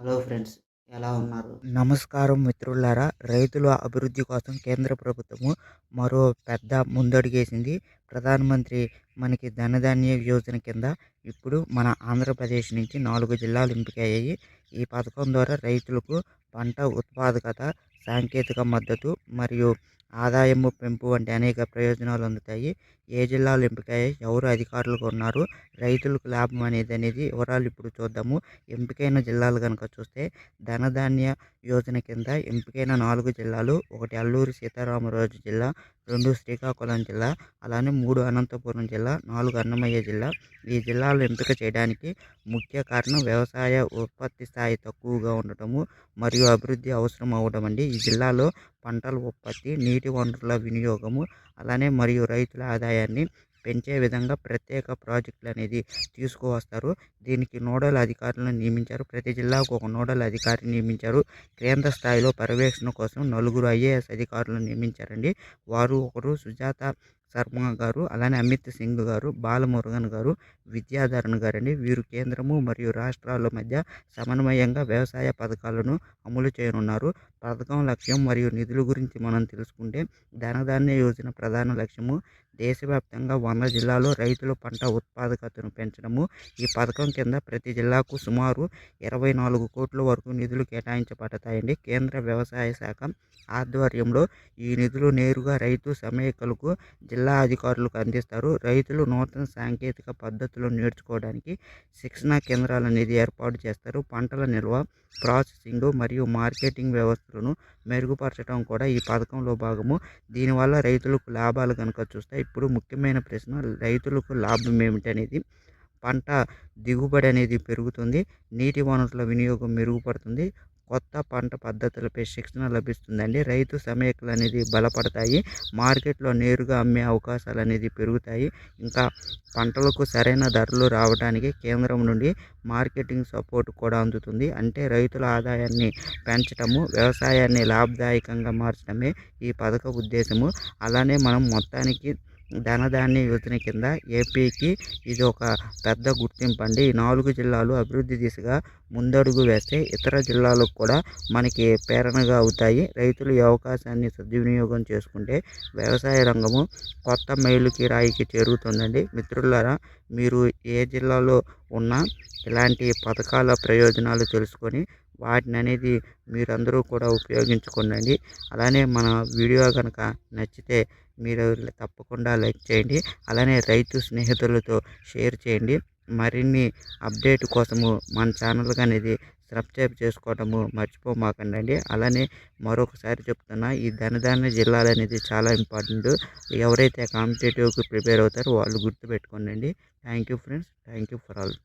Hello friends ఎలా ఉన్నారు? నమస్కారం మిత్రులారా. రైతుల అభివృద్ధి కోసం కేంద్ర ప్రభుత్వము మరో పెద్ద ముందడుగేసింది. ప్రధానమంత్రి మనకి ధనధాన్య యోజన కింద ఇప్పుడు మన ఆంధ్రప్రదేశ్ నుంచి నాలుగు జిల్లాలు ఎంపికయ్యాయి. ఈ పథకం ద్వారా రైతులకు పంట ఉత్పాదకత సాంకేతిక మద్దతు మరియు ఆదాయము పెంపు వంటి అనేక ప్రయోజనాలు అందుతాయి. ఏ జిల్లాలు ఎంపికయ్యాయి ఎవరు అధికారులుగా ఉన్నారు? రైతులకు లాభం అనేది అనేది వివరాలు ఇప్పుడు చూద్దాము. ఎంపికైన జిల్లాలు కనుక చూస్తే ధనధాన్య యోజన కింద ఎంపికైన నాలుగు జిల్లాలు ఒకటి అల్లూరి సీతారామరాజు జిల్లా రెండు శ్రీకాకుళం జిల్లా అలానే మూడు అనంతపురం జిల్లా నాలుగు అన్నమయ్య జిల్లా. ఈ జిల్లాలు ఎంపిక చేయడానికి ముఖ్య కారణం వ్యవసాయ ఉత్పత్తి స్థాయి తక్కువగా ఉండటము మరియు అభివృద్ధి అవసరం అవడం అండి. ఈ జిల్లాలో పంటల ఉత్పత్తి నీటి వనరుల వినియోగము అలానే మరియు రైతుల ఆదాయాన్ని పెంచే విధంగా ప్రత్యేక ప్రాజెక్టులు అనేది తీసుకువస్తారు. దీనికి నోడల్ అధికారులను నియమించారు. ప్రతి జిల్లాకు ఒక నోడల్ అధికారిని నియమించారు. కేంద్ర స్థాయిలో పర్యవేక్షణ కోసం నలుగురు ఐఏఎస్ అధికారులను నియమించారండి. వారు ఒకరు సుజాత శర్మ గారు అలానే అమిత్ సింగ్ గారు బాలమురుగన్ గారు విద్యాధరణ్ గారండి. వీరు కేంద్రము మరియు రాష్ట్రాల మధ్య సమన్వయంగా వ్యవసాయ పథకాలను అమలు చేయనున్నారు. పథకం లక్ష్యం మరియు నిధుల గురించి మనం తెలుసుకుంటే ధనధాన్య యోజన ప్రధాన లక్ష్యము దేశవ్యాప్తంగా వంద జిల్లాలో రైతులు పంట ఉత్పాదకతను పెంచడము. ఈ పథకం కింద ప్రతి జిల్లాకు సుమారు ఇరవై నాలుగు కోట్ల వరకు నిధులు కేటాయించబడతాయండి. కేంద్ర వ్యవసాయ శాఖ ఆధ్వర్యంలో ఈ నిధులు నేరుగా రైతు సమైకలకు జిల్లా అధికారులకు అందిస్తారు. రైతులు నూతన సాంకేతిక పద్ధతులు నేర్చుకోవడానికి శిక్షణ కేంద్రాలు అనేది ఏర్పాటు చేస్తారు. పంటల నిల్వ ప్రాసెసింగ్ మరియు మార్కెటింగ్ వ్యవస్థలను మెరుగుపరచడం కూడా ఈ పథకంలో భాగము. దీనివల్ల రైతులకు లాభాలు కనుక చూస్తే ఇప్పుడు ముఖ్యమైన ప్రశ్న రైతులకు లాభం ఏమిటనేది పంట దిగుబడి అనేది పెరుగుతుంది. నీటి వనరుల వినియోగం మెరుగుపడుతుంది. కొత్త పంట పద్ధతులపై శిక్షణ లభిస్తుందండి. రైతు సమయకులు అనేది బలపడతాయి. మార్కెట్లో నేరుగా అమ్మే అవకాశాలు అనేది పెరుగుతాయి. ఇంకా పంటలకు సరైన ధరలు రావడానికి కేంద్రం నుండి మార్కెటింగ్ సపోర్ట్ కూడా అందుతుంది. అంటే రైతుల ఆదాయాన్ని పెంచడము వ్యవసాయాన్ని లాభదాయకంగా మార్చడమే ఈ పథక ఉద్దేశము. అలానే మనం మొత్తానికి ధనధాన్య యోజన కింద ఏపీకి ఇది ఒక పెద్ద గుర్తింపు అండి. ఈ నాలుగు జిల్లాలు అభివృద్ధి దిశగా ముందడుగు వేస్తే ఇతర జిల్లాలకు కూడా మనకి ప్రేరణగా అవుతాయి. రైతులు ఈ అవకాశాన్ని సద్వినియోగం చేసుకుంటే వ్యవసాయ రంగము కొత్త మైలుకి రాయికి చేరుతుందండి. మిత్రులారా మీరు ఏ జిల్లాలో ఉన్నా ఇలాంటి పథకాల ప్రయోజనాలు తెలుసుకొని వాటిని అనేది మీరందరూ కూడా ఉపయోగించుకోండి. అలానే మన వీడియో కనుక నచ్చితే మీరు తప్పకుండా లైక్ చేయండి. అలానే రైతు స్నేహితులతో షేర్ చేయండి. మరిన్ని అప్డేట్ కోసము మన ఛానల్ అనేది సబ్స్క్రైబ్ చేసుకోవడము మర్చిపోమాకండి అలానే మరొకసారి చెప్తున్నా ఈ ధనధాన్య జిల్లాలు అనేది చాలా ఇంపార్టెంట్. ఎవరైతే కాంపిటేటివ్కి ప్రిపేర్ అవుతారో వాళ్ళు గుర్తుపెట్టుకోండి thank you friends. Thank you for all.